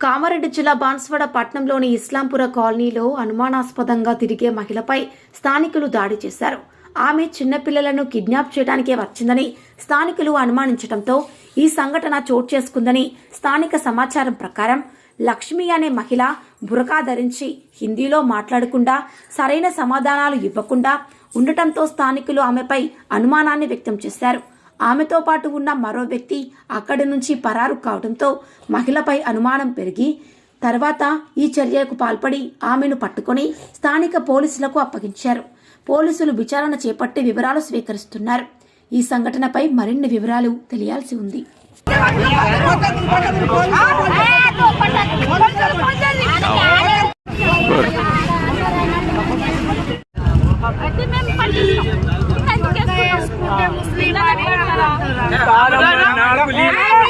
కామారెడ్డి జిల్లా బాన్స్వాడ పట్నంలోని ఇస్లాంపుర కాలనీలో అనుమానాస్పదంగా తిరిగే మహిళపై స్థానికులు దాడి చేశారు. ఆమె చిన్నపిల్లలను కిడ్నాప్ చేయడానికే వచ్చిందని స్థానికులు అనుమానించడంతో ఈ సంఘటన చోటు చేసుకుందని స్థానిక సమాచారం ప్రకారం లక్ష్మి అనే మహిళ బురకా ధరించి హిందీలో మాట్లాడకుండా సరైన సమాధానాలు ఇవ్వకుండా ఉండటంతో స్థానికులు ఆమెపై అనుమానాన్ని వ్యక్తం చేశారు. ఆమెతో పాటు ఉన్న మరో వ్యక్తి అక్కడి నుంచి పరారు కావడంతో మహిళపై అనుమానం పెరిగి తర్వాత ఈ చర్యకు పాల్పడి ఆమెను పట్టుకొని స్థానిక పోలీసులకు అప్పగించారు. పోలీసులు విచారణ చేపట్టి వివరాలు స్వీకరిస్తున్నారు. ఈ సంఘటనపై మరిన్ని వివరాలు తెలియాల్సి ఉంది.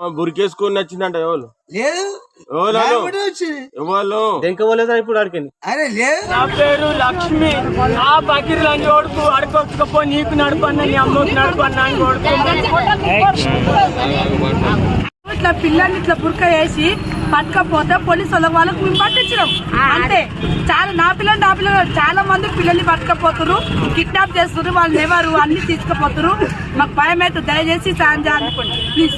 బురికేసుకొని నచ్చిందంట ఎవరు? లేదు. ఎవరు దెంకవలేదా ఇప్పుడు అడిగింది అరే లేదు. నా పేరు లక్ష్మి. ఆ బకీర్ లంజ కొడుకు అడుకోకపో నీకు నడపన్నా నీ అమ్మకి నడపన్నా అని కొడుకు. ఇట్లా పిల్లల్ని ఇట్లా బుర్క వేసి పట్టుకపోతే పోలీసు వాళ్ళ వాళ్ళకి మేము పట్టించినాం అంతే. చాలా నా పిల్లలు నా పిల్లలు చాలా మంది పిల్లల్ని పట్టుకపోతున్నారు కిడ్నాప్ చేస్తున్నారు వాళ్ళు ఎవరు అన్ని తీసుకుపోతున్నారు మాకు భయం అయితే దయచేసి సాయం చేయాలనుకోండి ప్లీజ్